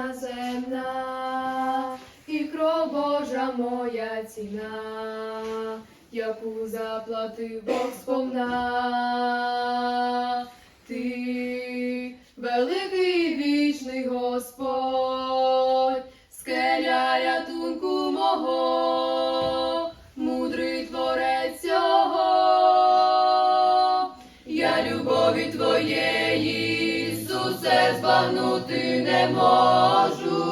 наземна, і кров Божа моя ціна, яку заплатив Бог сповна. Ти великий вічний Господь, скеля рятунку мого, мудрий творець цього. Я любові твоєї, Ісусе, збагнути не можу.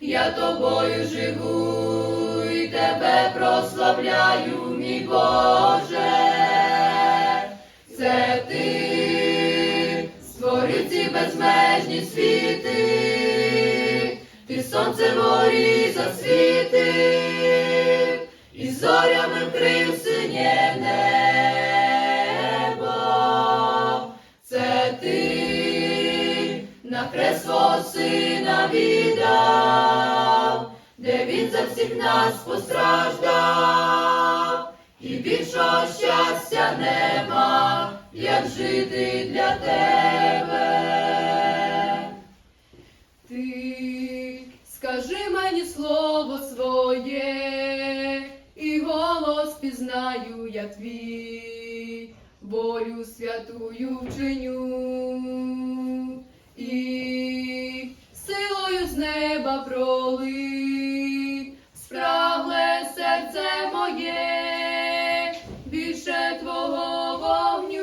Я тобою живу і тебе прославляю, мій Боже. Це ти створив ці безмежні світи, ти сонце морі засвітив, і зорями вкрив синє свого сина віддав, де він за всіх нас постраждав, і більшого щастя нема, як жити для тебе. Ти скажи мені слово своє, і голос пізнаю я твій, волю святую вченю, неба пролив, спрагле серце моє, більше твого вогню.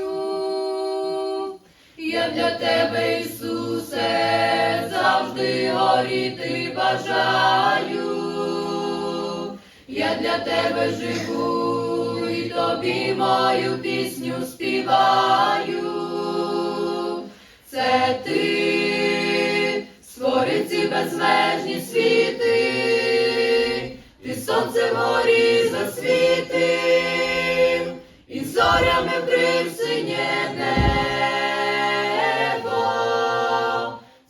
Я для тебе, Ісусе, завжди горіти бажаю. Я для тебе живу і тобі мою пісню співаю. Безмежні світи, ти сонце горі засвітив, і зорями вкрив синє небо.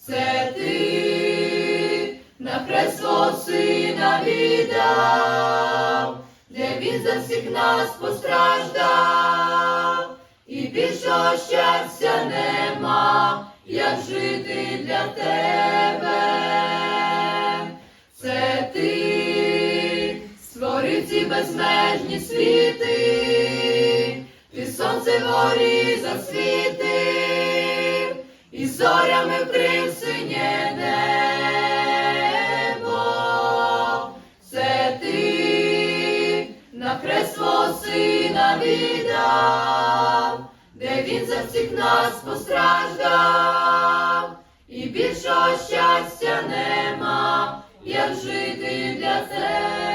Це ти. На хрест свого сина віддав, де він за всіх нас постраждав, більшого щастя нема, як жити для тебе. Це ти створив ці безмежні світи, ти сонце горі засвітив, і зорями вкрив. Це ти на хрест сина віддав, він за всіх нас постраждав, і більшого щастя нема, як жити для тебе.